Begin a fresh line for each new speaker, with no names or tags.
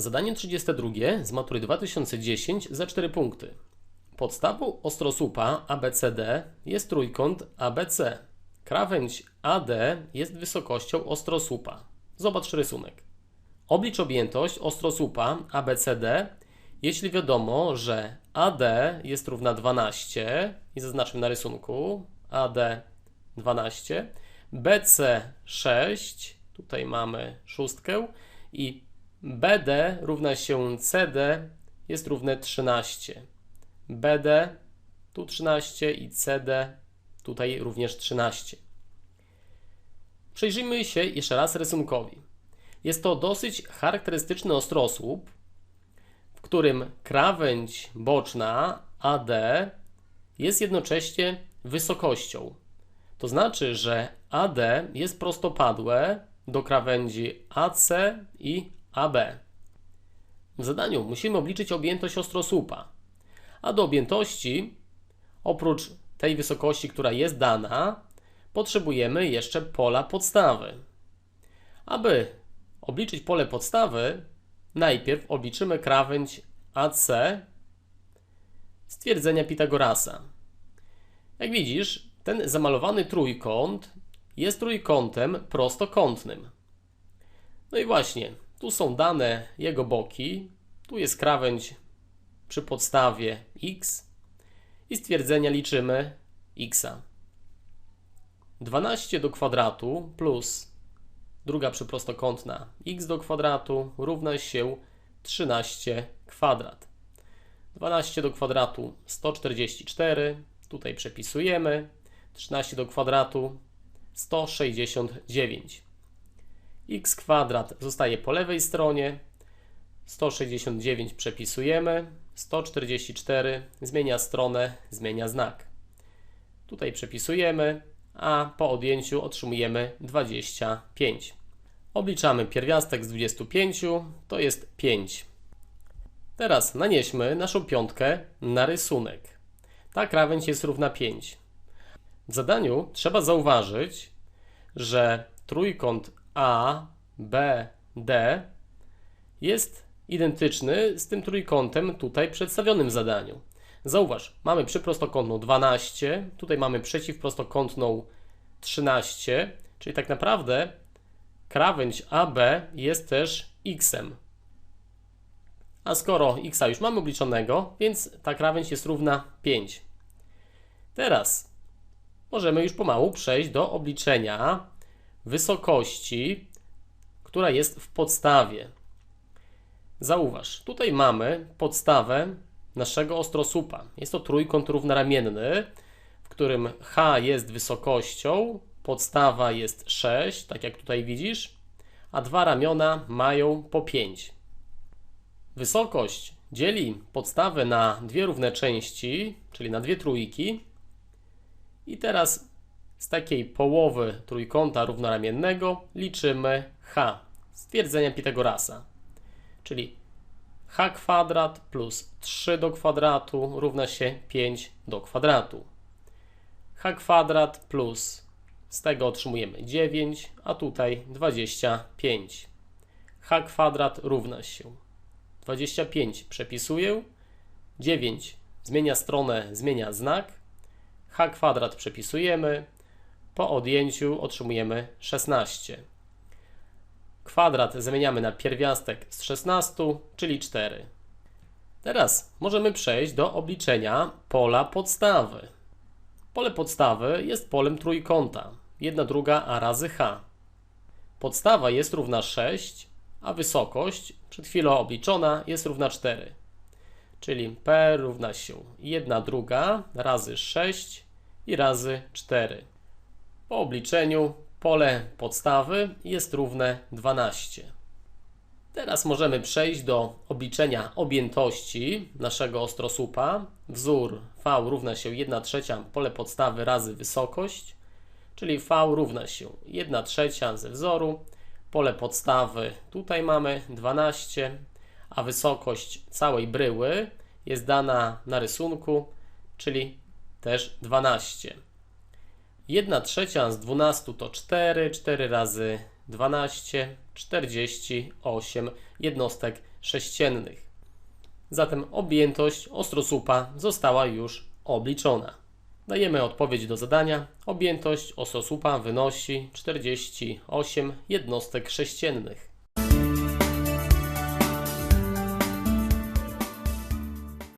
Zadanie 32 z matury 2010 za 4 punkty. Podstawą ostrosłupa ABCD jest trójkąt ABC. Krawędź AD jest wysokością ostrosłupa. Zobacz rysunek. Oblicz objętość ostrosłupa ABCD, jeśli wiadomo, że AD jest równa 12 i zaznaczmy na rysunku AD 12, BC 6, tutaj mamy szóstkę i BD równa się CD jest równe 13. BD tu 13 i CD tutaj również 13. Przyjrzyjmy się jeszcze raz rysunkowi. Jest to dosyć charakterystyczny ostrosłup, w którym krawędź boczna AD jest jednocześnie wysokością. To znaczy, że AD jest prostopadłe do krawędzi AC i AB. W zadaniu musimy obliczyć objętość ostrosłupa. A do objętości, oprócz tej wysokości, która jest dana, potrzebujemy jeszcze pola podstawy. Aby obliczyć pole podstawy, najpierw obliczymy krawędź AC stwierdzenia Pitagorasa. Jak widzisz, ten zamalowany trójkąt jest trójkątem prostokątnym. No i właśnie, tu są dane jego boki, tu jest krawędź przy podstawie x i stwierdzenia liczymy x. 12 do kwadratu plus druga przyprostokątna x do kwadratu równa się 13 kwadrat. 12 do kwadratu 144, tutaj przepisujemy, 13 do kwadratu 169. x kwadrat zostaje po lewej stronie, 169 przepisujemy, 144 zmienia stronę, zmienia znak. Tutaj przepisujemy, a po odjęciu otrzymujemy 25. Obliczamy pierwiastek z 25, to jest 5. Teraz nanieśmy naszą piątkę na rysunek. Ta krawędź jest równa 5. W zadaniu trzeba zauważyć, że trójkąt A, B, D jest identyczny z tym trójkątem tutaj przedstawionym w zadaniu. Zauważ, mamy przyprostokątną 12, tutaj mamy przeciwprostokątną 13, czyli tak naprawdę krawędź AB jest też x. A skoro x już mamy obliczonego, więc ta krawędź jest równa 5. Teraz możemy już pomału przejść do obliczenia wysokości, która jest w podstawie. Zauważ, tutaj mamy podstawę naszego ostrosłupa. Jest to trójkąt równoramienny, w którym H jest wysokością, podstawa jest 6, tak jak tutaj widzisz, a dwa ramiona mają po 5. Wysokość dzieli podstawę na dwie równe części, czyli na dwie trójki. I teraz z takiej połowy trójkąta równoramiennego liczymy h, stwierdzenia Pitagorasa. Czyli h kwadrat plus 3 do kwadratu równa się 5 do kwadratu. h kwadrat plus z tego otrzymujemy 9, a tutaj 25. h kwadrat równa się 25 przepisuję, 9 zmienia stronę, zmienia znak, h kwadrat przepisujemy, po odjęciu otrzymujemy 16. Kwadrat zamieniamy na pierwiastek z 16, czyli 4. Teraz możemy przejść do obliczenia pola podstawy. Pole podstawy jest polem trójkąta, 1 druga a razy h. Podstawa jest równa 6, a wysokość przed chwilą obliczona jest równa 4. Czyli p równa się 1 druga razy 6 i razy 4. Po obliczeniu pole podstawy jest równe 12. Teraz możemy przejść do obliczenia objętości naszego ostrosłupa. Wzór V równa się 1 trzecia pole podstawy razy wysokość, czyli V równa się 1 trzecia ze wzoru. Pole podstawy tutaj mamy 12, a wysokość całej bryły jest dana na rysunku, czyli też 12. 1 trzecia z 12 to 4, 4 razy 12, 48 jednostek sześciennych. Zatem objętość ostrosłupa została już obliczona. Dajemy odpowiedź do zadania. Objętość ostrosłupa wynosi 48 jednostek sześciennych.